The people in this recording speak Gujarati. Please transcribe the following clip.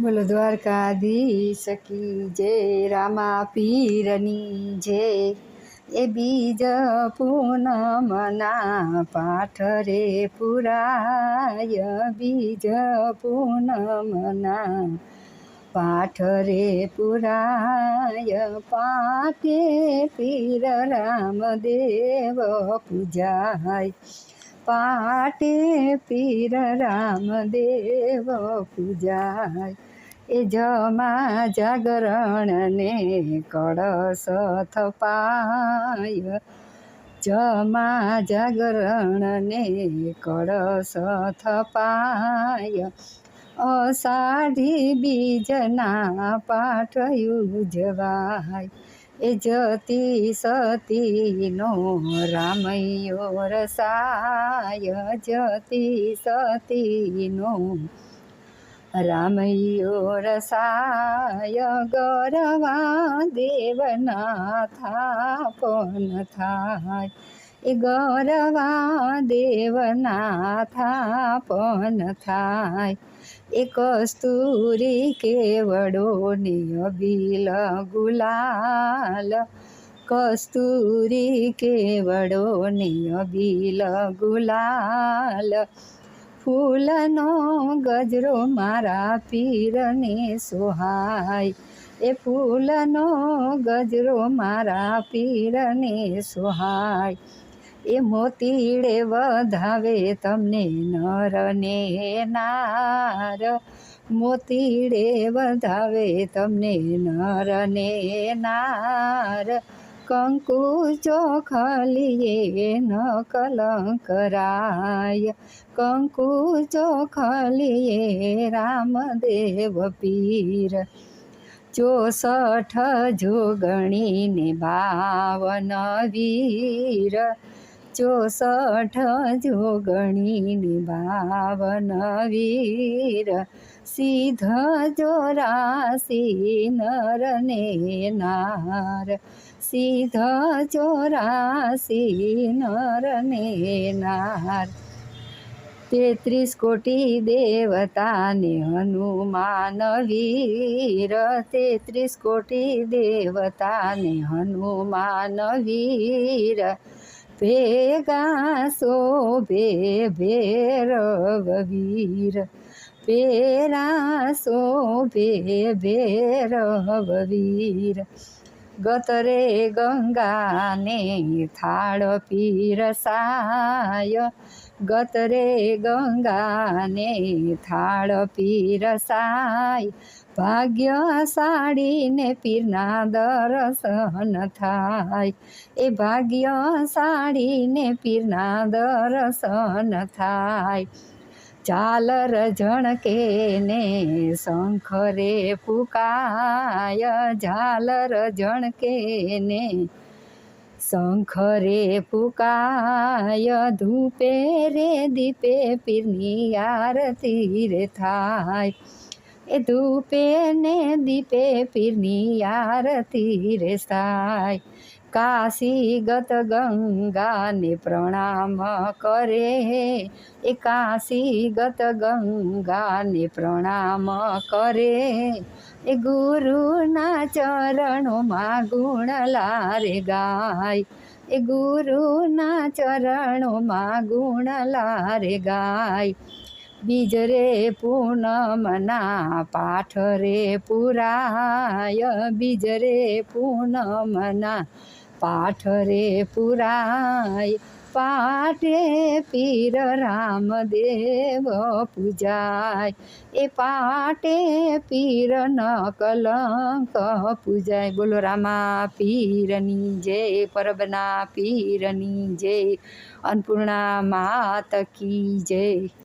બોલો, દ્વારકાધીશ કી જય રામા પીરની જય. એ બીજ પૂનમના પાઠ રે પુરાય. બીજ પૂનમના પાઠ રે પુરાય. પાકે પીર રામદેવ પૂજાય. પાટે પીર રામદેવ પૂજાય. એ જમા જાગરણને કળશ થપાય. જમા જાગરણને કળશ થપાય. અષાઢી બીજના પાઠ યુજવાય એ જતી સતીનો રામયો રસાય જતી સતીનો રામયો રસાય ગરવા દેવના થાપન થાય. એ ગરવા દેવના થાપન થાય. એ કસ્તુરી કેવડો ને અબીલ ગુલાલ. કસ્તુરી કેવડો ને અબીલ ગુલાલ. ફૂલનો ગજરો મારા પીરને સોહાય. એ ફૂલનો ગજરો મારા પીરને સોહાય. એ મોતીડે વધાવે તમને નર. ને નાર મોતીડે વધાવે તમને નર ને નાર. કંકુ ચોખલીએ ન કલંક રાય. કંકુ ચોખલીએ રામદેવ પીર. ચોસઠ જોગણીને બાવન વીર. ચોસઠ જોગણીની બાવન વીર. સિદ્ધ ચોરાસી નર ને નાર. સિદ્ધ ચોરાસી નર ને નાર. તેત્રીસ કોટી દેવતાને હનુમાન વીર. તેત્રીસ કોટી દેવતાને હનુમાન વીર. ભેગા શોભે ભેરવ વીર પેરા શોભે ભેરવ વીર ગતરે ગંગાને થાળ પીરસાય ગતરે ગંગાને થાળ પીરસાય ભાગ્યશાળીને પીરના દર્શન થાય. એ ભાગ્યશાળીને પીરના દર્શન થાય. ઝાલર ઝણકે ને શંખરે ફૂકાય. ઝાલર ઝણકે ને શંખરે ફૂકાય, ધૂપે રે દીપે પીરની આરતી રે થાય. એ ધૂપે ને દીપે પીરની આરતી રે થાય. કાશીગત ગંગાને પ્રણામ કરે. એ કાશીગત ગંગાને પ્રણામ કરે. એ ગુરુના ચરણોમાં ગુણ લારે ગાય. એ ગુરુના ચરણોમાં ગુણ લારે ગાય. બીજ રે પૂનમના, પાઠ રે પુરાય. બીજ રે પૂનમના, પાઠ રે પુરાય. પાઠે પીર રામદેવ પૂજાય. એ પાટે પીર ન કલંક પૂજાય. બોલો રામા, પીરની જય પરબના, પીરની જય અન્નપૂર્ણા માત કી જય.